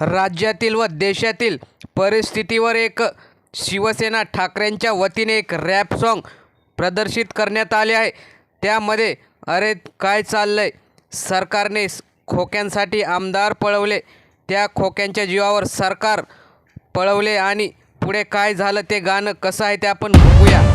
राज्यातील व देशातील परिस्थितीवर एक शिवसेना ठाकरेंच्या वतीने एक रॅप सॉन्ग प्रदर्शित करण्यात आले आहे. त्यामध्ये अरे काय चाललंय? सरकारने खोक्यांसाठी आमदार पळवले. त्या खोक्यांच्या जीवावर सरकार पळवले आणि पुढे काय झालं ते गाणं कसं आहे ते आपण बघूया.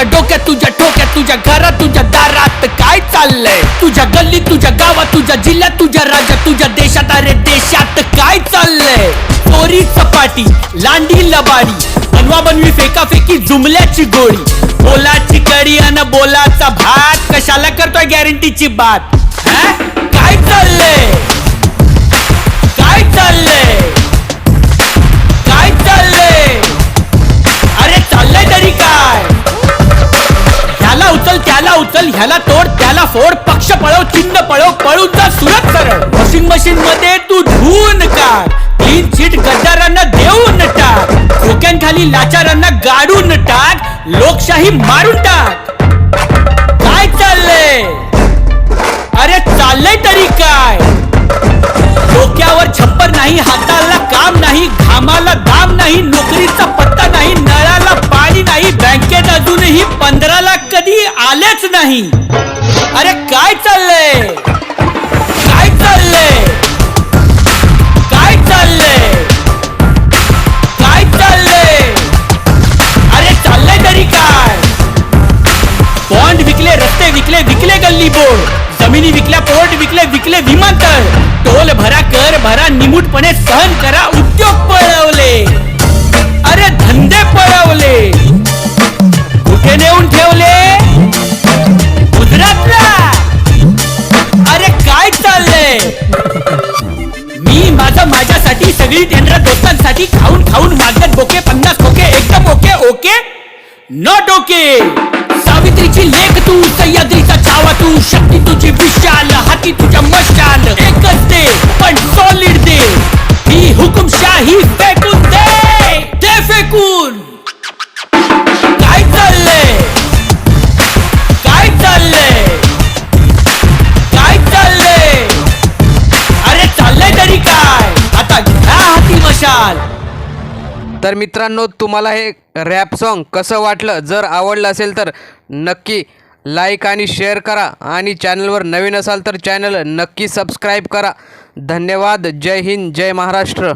तुझ्या डोक्यात तुझ्या ठोक्यात तुझ्या घरात तुझ्या दारात काय चाललंय? तुझ्या गल्लीत तुझ्या गावात तुझ्या जिल्ह्यात तुझ्या राज्यात तुझ्या देशात अरे देशात काय चाललंय? चोरी चपाटी लांडी लबाडी बनवा बनवी फेका फेकी जुमल्याची गोळी. बोलाची कडी अन बोलाचा भात कशाला करतोय गॅरंटीची बात? काय चाललंय? काय चाललंय? उचल त्याला उचल ह्याला तोड त्याला फोड पक्ष पळव चिन्ह पळव पळून जा सुरत सरळ. वॉशिंग मशीन मध्ये तू धुवून काढ क्लीन चिट गद्दारांना देऊन टाक. खोक्यांखाली लाचारांना गाडून टाक. लोकशाही मारून टाक. काय चाललंय? अरे चाललंय तरी काय? डोक्यावर छप्पर नाही हात आलेच नाही. अरे काय चाललंय? काय चाललंय? काय चाललंय? काय चाललंय? अरे चाललंय तरी काय? बॉन्ड विकले रस्ते विकले विकले गल्ली बोर्ड. जमिनी विकल्या पोर्ट विकले विकले विमानतळ. टोल भरा कर भरा निमूटपणे सहन करा उद्योग पण दोस्तांसाठी खाऊन खाऊन मागत बोके पन्नास खोके एकदम ओके ओके? नॉट ओके सावित्रीची लेख तू तर मित्रांनो तुम्हाला हे रॅप सॉन्ग कसं वाटलं? जर आवडलं असेल तर नक्की लाईक आणि शेअर करा. आणि चॅनलवर नवीन असाल तर चॅनल नक्की सबस्क्राईब करा. धन्यवाद. जय हिंद. जय महाराष्ट्र.